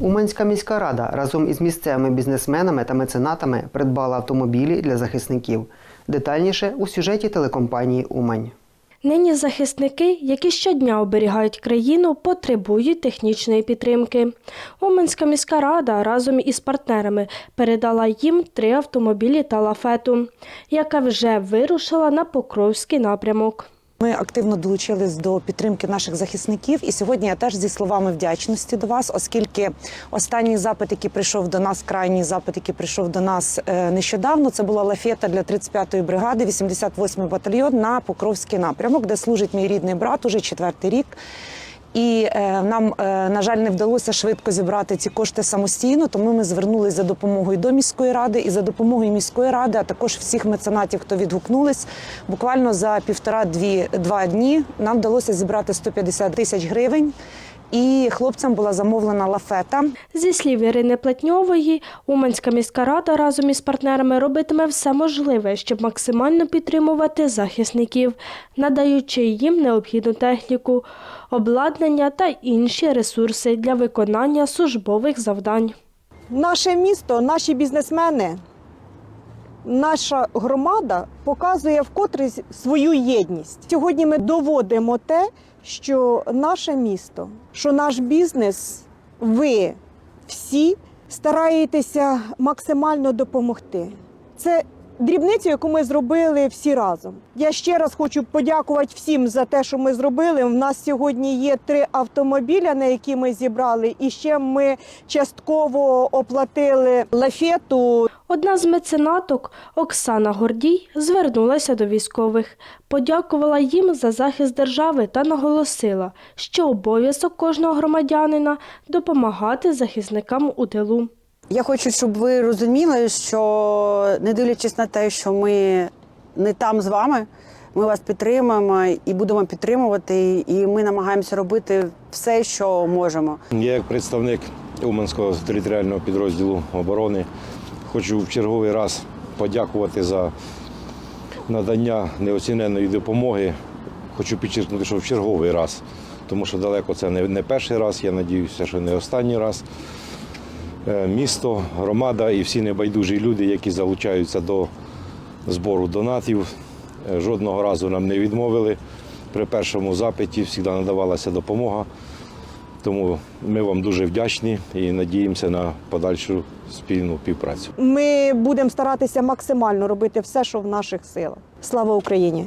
Уманська міська рада разом із місцевими бізнесменами та меценатами придбала автомобілі для захисників. Детальніше у сюжеті телекомпанії Умань. Нині захисники, які щодня оберігають країну, потребують технічної підтримки. Уманська міська рада разом із партнерами передала їм три автомобілі та лафету, яка вже вирушила на Покровський напрямок. Ми активно долучились до підтримки наших захисників, і сьогодні я теж зі словами вдячності до вас, оскільки останній запит, який прийшов до нас, крайній запит, який прийшов до нас е, нещодавно, це була лафета для 35-ї бригади, 88-й батальйон на Покровський напрямок, де служить мій рідний брат уже четвертий рік. І е, нам, е, на жаль, не вдалося швидко зібрати ці кошти самостійно, тому ми звернулися за допомогою до міської ради і за допомогою міської ради, а також всіх меценатів, хто відгукнулись. Буквально за півтора-дві-два дні нам вдалося зібрати 150 тисяч гривень. І хлопцям була замовлена лафета. Зі слів Ірини Плетньової, Уманська міська рада разом із партнерами робитиме все можливе, щоб максимально підтримувати захисників, надаючи їм необхідну техніку, обладнання та інші ресурси для виконання службових завдань. Наше місто, наші бізнесмени, наша громада показує вкотре свою єдність. Сьогодні ми доводимо те, що наше місто, що наш бізнес, ви всі стараєтеся максимально допомогти. Це дрібниця, яку ми зробили всі разом. Я ще раз хочу подякувати всім за те, що ми зробили. У нас сьогодні є три автомобіля, на які ми зібрали, і ще ми частково оплатили лафету. Одна з меценаток Оксана Гордій звернулася до військових, подякувала їм за захист держави та наголосила, що обов'язок кожного громадянина допомагати захисникам у тилу. Я хочу, щоб ви розуміли, що не дивлячись на те, що ми не там з вами, ми вас підтримуємо і будемо підтримувати, і ми намагаємося робити все, що можемо. Я як представник Уманського територіального підрозділу оборони хочу в черговий раз подякувати за надання неоціненої допомоги. Хочу підчеркнути, що в черговий раз, тому що далеко це не, перший раз, я сподіваюся, що не останній раз. Е, Місто, громада і всі небайдужі люди, які залучаються до збору донатів, е, жодного разу нам не відмовили. При першому запиті завжди надавалася допомога. Тому ми вам дуже вдячні і надіємося на подальшу спільну співпрацю. Ми будемо старатися максимально робити все, що в наших силах. Слава Україні!